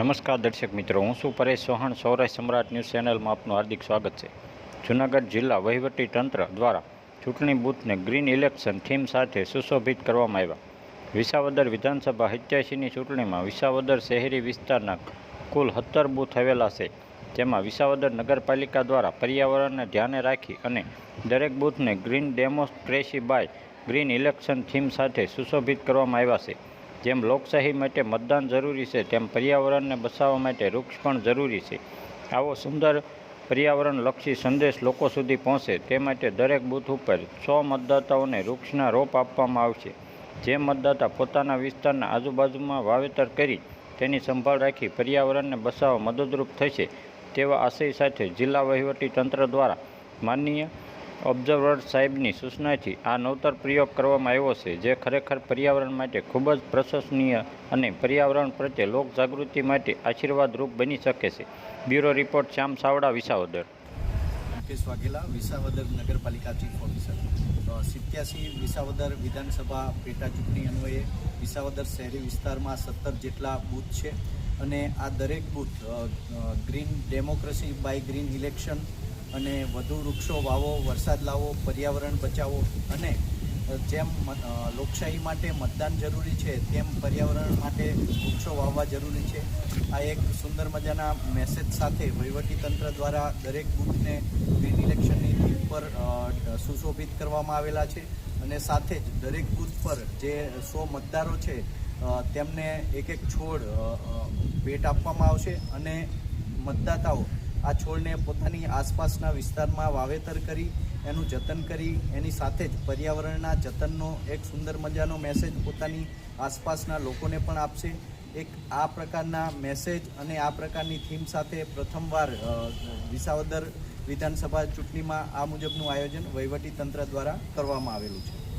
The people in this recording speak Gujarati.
નમસ્કાર દર્શક મિત્રો, હું છું પરેશ ચૌહાણ સૌરાષ્ટ્ર સમ્રાટ ન્યૂઝ ચેનલમાં આપનું હાર્દિક સ્વાગત છે. જૂનાગઢ જિલ્લા વહીવટી તંત્ર દ્વારા ચૂંટણી બૂથને ગ્રીન ઇલેક્શન થીમ સાથે સુશોભિત કરવામાં આવ્યા. વિસાવદર વિધાનસભા સિત્યાસીની ચૂંટણીમાં વિસાવદર શહેરી વિસ્તારના કુલ સત્તર બૂથ આવેલા છે. જેમાં વિસાવદર નગરપાલિકા દ્વારા પર્યાવરણને ધ્યાને રાખી અને દરેક બૂથને green democracy by green election theme સાથે સુશોભિત કરવામાં આવ્યા છે. જેમ લોકશાહી માટે મતદાન જરૂરી છે, તેમ પર્યાવરણને બચાવવા માટે વૃક્ષ પણ જરૂરી છે. આવો સુંદર પર્યાવરણલક્ષી સંદેશ લોકો સુધી પહોંચે તે માટે દરેક બૂથ ઉપર સો મતદાતાઓને વૃક્ષના રોપ આપવામાં આવશે. જે મતદાતા પોતાના વિસ્તારના આજુબાજુમાં વાવેતર કરી તેની સંભાળ રાખી પર્યાવરણને બચાવવા મદદરૂપ થશે તેવા આશય સાથે જિલ્લા વહીવટી તંત્ર દ્વારા માનનીય ઓબ્ઝર્વર સાહેબની સૂચનાથી આ નવતર પ્રયોગ કરવામાં આવ્યો છે, જે ખરેખર પર્યાવરણ માટે ખૂબ જ પ્રશંસનીય અને પર્યાવરણ પ્રત્યે લોકજાગૃતિ માટે આશીર્વાદરૂપ બની શકે છે. Bureau report, Shyam Savda, Visavadar. Mukesh Vaghela, Visavadar નગરપાલિકા ચીફ ઓફિસર. સિત્યાસી વિસાવદર વિધાનસભા પેટા ચૂંટણી અન્વયે વિસાવદર શહેરી વિસ્તારમાં સત્તર જેટલા બૂથ છે અને આ દરેક booth green democracy by green election અને વધુ વૃક્ષો વાવો, વરસાદ લાવો, પર્યાવરણ બચાવો અને જેમ લોકશાહી માટે મતદાન જરૂરી છે, તેમ પર્યાવરણ માટે વૃક્ષો વાવવા જરૂરી છે. આ એક સુંદર મજાના મેસેજ સાથે વહીવટીતંત્ર દ્વારા દરેક બૂથને ગ્રીન ઇલેક્શનની થીમ પર સુશોભિત કરવામાં આવેલા છે અને સાથે જ દરેક બૂથ પર જે સો મતદારો છે તેમને એક એક છોડ ભેટ આપવામાં આવશે અને મતદાતાઓ આ છોડને પોતાની આસપાસના વિસ્તારમાં વાવેતર કરી, એનું જતન કરી, એની સાથે જ પર્યાવરણના જતનનો એક સુંદર મજાનો મેસેજ પોતાની આસપાસના લોકોને પણ આપશે. એક આ પ્રકારના મેસેજ અને આ પ્રકારની થીમ સાથે પ્રથમવાર વિસાવદર વિધાનસભા ચૂંટણીમાં આ મુજબનું આયોજન વહીવટી તંત્ર દ્વારા કરવામાં આવેલું છે.